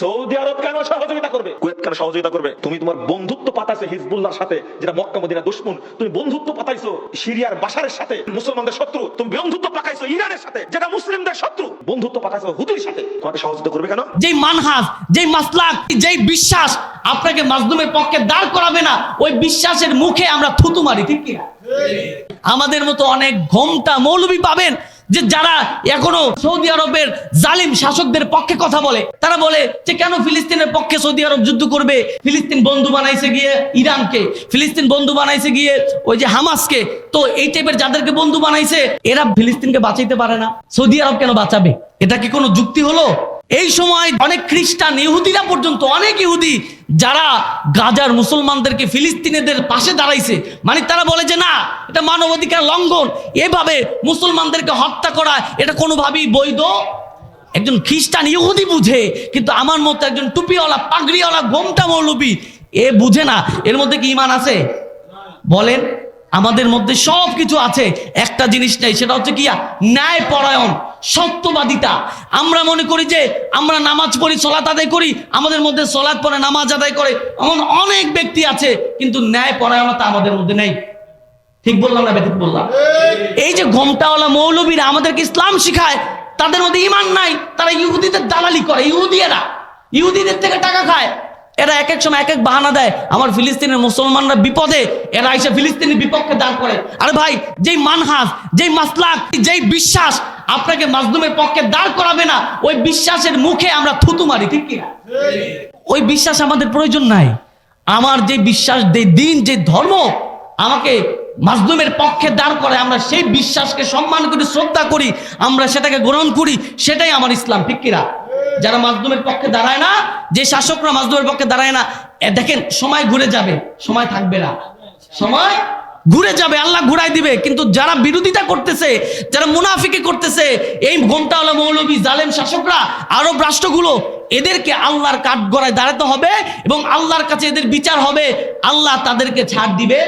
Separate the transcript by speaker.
Speaker 1: Saudi আরব কেন সহযোগিতা করবে? কুয়েত কেন সহযোগিতা করবে? তুমি তোমার বন্ধুত্ব পাতাইছো হিজবুল্লাহর সাথে যেটা মক্কা মদিনা দুশ্মন। তুমি বন্ধুত্ব পাতাইছো সিরিয়ার বাশারের সাথে মুসলমানদের শত্রু। তুমি বন্ধুত্ব পাকাইছো ইরানের সাথে যেটা মুসলিমদের শত্রু। বন্ধুত্ব পাকাইছো হুদির সাথে। তোমাকে সহযোগিতা করবে কেন?
Speaker 2: যেই মানহাজ যেই মাসলাক যেই বিশ্বাস আপনাকে মাজলুমের পক্ষে দাঁড় করাবে না ওই বিশ্বাসের মুখে আমরা থুতু মারি ঠিক কি না? আমাদের মতো অনেক ঘোমটা মৌলবী পাবেন যে যারা এখনও সৌদি আরবের জালিম শাসকদের পক্ষে কথা বলে, তারা বলে যে কেন ফিলিস্তিনের পক্ষে সৌদি আরব যুদ্ধ করবে? ফিলিস্তিন বন্ধু বানাইছে গিয়ে ইরানকে, ফিলিস্তিন বন্ধু বানাইছে গিয়ে ওই যে হামাসকে। তো এই টাইপের যাদেরকে বন্ধু বানাইছে, এরা ফিলিস্তিনকে বাঁচাইতে পারে না। সৌদি আরব কেন বাঁচাবে? এটা কি কোনো যুক্তি হলো? এই সময় অনেক খ্রিস্টান, ইহুদিরা পর্যন্ত, অনেক ইহুদি যারা গাজার মুসলমানদেরকে ফিলিস্তিনিদের পাশে দাঁড়াইছে মানে তারা বলে যে না, এটা মানবাধিকার লঙ্ঘন, এভাবে মুসলমানদেরকে হত্যা করা, এটা কোনোভাবেই বৈধ। একজন খ্রিস্টান ইহুদি বুঝে, কিন্তু আমার মতো একজন টুপিওয়ালা, পাগড়িওয়ালা, গোমটা মৌলবি, এ বুঝে না। এর মধ্যে কি ইমান আছে? বলেন। আমাদের মধ্যে সব কিছু আছে। একটা জিনিস নেই, সেটা হচ্ছে কি ন্যায় পরায়ণ সত্যবাদিতা। আমরা মনে করি যে আমরা নামাজ পড়ি সলাত আদায় করি, আমাদের মধ্যে সলাৎ পরে নামাজ আদায় করে, এমন অনেক ব্যক্তি আছে, কিন্তু ন্যায় পরায়ণতা আমাদের মধ্যে নেই। ঠিক বললাম না বেঠিক বললাম? এই যে ঘমটাওয়ালা মৌলবীরা আমাদেরকে ইসলাম শিখায়, তাদের মধ্যে ইমান নাই, তারা ইহুদিদের দালালি করে, ইহুদিয়েরা। ইহুদিদের থেকে টাকা খায়। এরা এক এক সময় এক এক বাহানা দেয়। আমার ফিলিস্তিনের মুসলমানরা বিপদে, এরা এসে ফিলিস্তিনের বিপক্ষে দাঁড় করে। আরে ভাই, যেই মানহাজ যেই মাসলাক, যেই বিশ্বাস আপনাকে মাজলুমের পক্ষে দাঁড় করাবে না, ওই বিশ্বাসের মুখে আমরা থুতু মারি, ঠিক কিনা? ওই বিশ্বাস আমাদের প্রয়োজন নাই। আমার যে বিশ্বাস, যে দিন, যে ধর্ম আমাকে মাজলুমের পক্ষে দাঁড় করে আমরা সেই বিশ্বাসকে সম্মান করি, শ্রদ্ধা করি, আমরা সেটাকে গ্রহণ করি, সেটাই আমার ইসলাম, ঠিক কিনা? যারা মাজলুমের পক্ষে দাঁড়ায় না, যে শাসকরা মাজলুমের পক্ষে দাঁড়ায় না দেখেন, সময় ঘুরে যাবে, সময় থাকবে না। সময় ঘুরে যাবে, আল্লাহ ঘুরাই দিবে, কিন্তু যারা বিরোধিতা করতেছে, যারা মুনাফিকে করতেছে, এই ঘন্টাওয়ালা মৌলবী জালেম শাসকরা, আরব রাষ্ট্রগুলো, এদেরকে আল্লাহর কাঠ গড়ায় দাঁড়াতে হবে এবং আল্লাহর কাছে এদের বিচার হবে। আল্লাহ তাদেরকে ছাড় দিবে।